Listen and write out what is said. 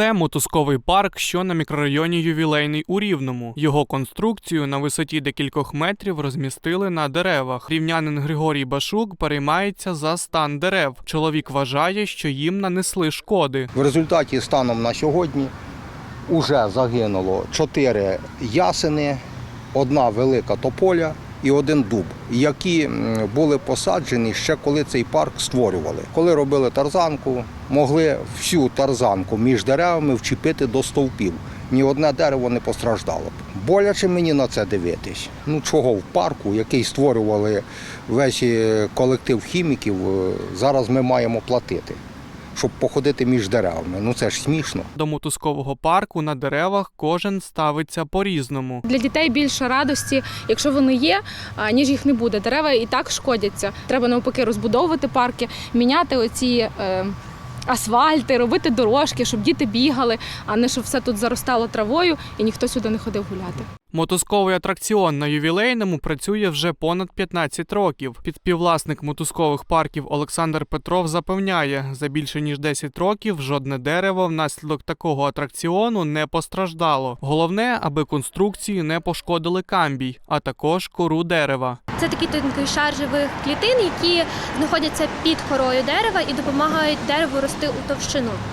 Це мотузковий парк, що на мікрорайоні Ювілейний у Рівному. Його конструкцію на висоті декількох метрів розмістили на деревах. Рівнянин Григорій Башук переймається за стан дерев. Чоловік вважає, що їм нанесли шкоди. В результаті станом на сьогодні вже загинуло чотири ясени, одна велика тополя і один дуб, які були посаджені ще коли цей парк створювали. Коли робили тарзанку, могли всю тарзанку між деревами вчепити до стовпів. Ні одне дерево не постраждало б. Боляче мені на це дивитись. Ну чого в парку, який створювали весь е, колектив хіміків, е, зараз ми маємо платити щоб походити між деревами. Ну це ж смішно. До мотузкового парку на деревах кожен ставиться по-різному. Для дітей більше радості, якщо вони є, ніж їх не буде. Дерева і так шкодяться. Треба навпаки розбудовувати парки, міняти оці. Е... Асфальти, робити дорожки, щоб діти бігали, а не щоб все тут заростало травою і ніхто сюди не ходив гуляти. Мотузковий атракціон на ювілейному працює вже понад 15 років. Підспіввласник мотузкових парків Олександр Петров запевняє, за більше ніж 10 років жодне дерево внаслідок такого атракціону не постраждало. Головне, аби конструкції не пошкодили камбій, а також кору дерева. Це такий тонкий шар живих клітин, які знаходяться під корою дерева і допомагають дереву рости у товщину.